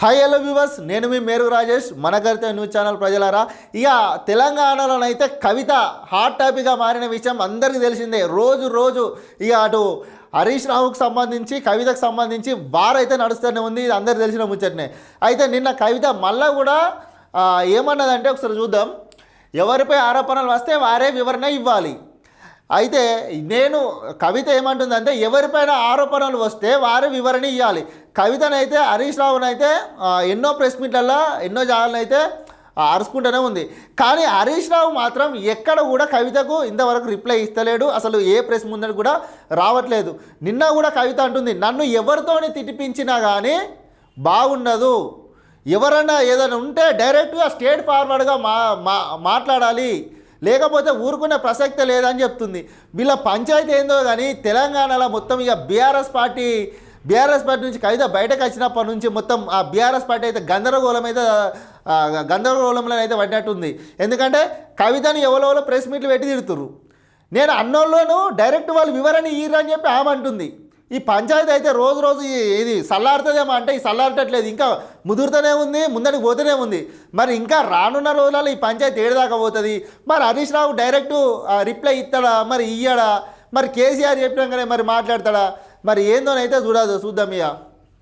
Hi hello viewers నేను మీ మేరు రాజేష్. మన గరితే news channel ప్రజలారా ఇక తెలంగాణలోనైతే కవిత హాట్ టాపిక్గా మారిన విషయం అందరికీ తెలిసిందే. రోజు రోజు ఇక అటు హరీష్ రావుకు సంబంధించి కవితకు సంబంధించి వారైతే నడుస్తూనే ఉంది. ఇది అందరికీ తెలిసిన ముచ్చటనే. అయితే నిన్న కవిత మళ్ళా కూడా ఏమన్నదంటే ఒకసారి చూద్దాం. ఎవరిపై ఆరోపణలు వస్తే వారే వివరణ ఇవ్వాలి. అయితే నేను కవిత ఏమంటుందంటే ఎవరిపైన ఆరోపణలు వస్తే వారే వివరణ ఇవ్వాలి కవితనైతే హరీష్ రావునైతే ఎన్నో ప్రెస్ మీట్లలో ఎన్నో జాగాలనైతే ఆ, అరుచుకుంటూనే ఉంది. కానీ హరీష్ రావు మాత్రం ఎక్కడ కూడా కవితకు ఇంతవరకు రిప్లై ఇస్తలేడు. అసలు ఏ ప్రెస్ ముందర కూడా రావట్లేదు. నిన్న కూడా కవిత అంటుంది నన్ను ఎవరితోని తిట్టిపించినా కానీ బాగుండదు. ఎవరన్నా ఏదైనా ఉంటే డైరెక్ట్గా స్టేట్ ఫార్వర్డ్గా మా మా మాట్లాడాలి. లేకపోతే ఊరుకునే ప్రసక్తే లేదని చెప్తుంది. వీళ్ళ పంచాయతీ ఏందో కానీ తెలంగాణలో మొత్తం ఇక బీఆర్ఎస్ పార్టీ బీఆర్ఎస్ పార్టీ నుంచి కవిత బయటకు వచ్చినప్పటి నుంచి మొత్తం ఆ బీఆర్ఎస్ పార్టీ అయితే గందరగోళం అయితే గందరగోళంలో అయితే పడినట్టుంది ఎందుకంటే కవితని ఎవరెవరో ప్రెస్ మీట్లు పెట్టి తిడుతుర్రు. నేను అన్నోళ్ళను డైరెక్ట్ వాళ్ళు వివరణ ఇయ్యరు అని చెప్పి ఆమె అంటుంది. ఈ పంచాయతీ అయితే రోజు రోజు ఇది సల్లారుతుందేమో అంటే ఈ సల్లారటట్లేదు. ఇంకా ముదురుతూనే ఉంది ముందరికి పోతూనే ఉంది. మరి ఇంకా రానున్న రోజులలో ఈ పంచాయతీ ఏడదాకా పోతుంది? మరి హరీష్ రావు డైరెక్ట్ రిప్లై ఇస్తాడా మరి ఇయ్యాడా? మరి కేసీఆర్ చెప్పినాకనే మరి మాట్లాడతాడా? మరి ఏందోనైతే చూడదు చూద్దాం ఇక.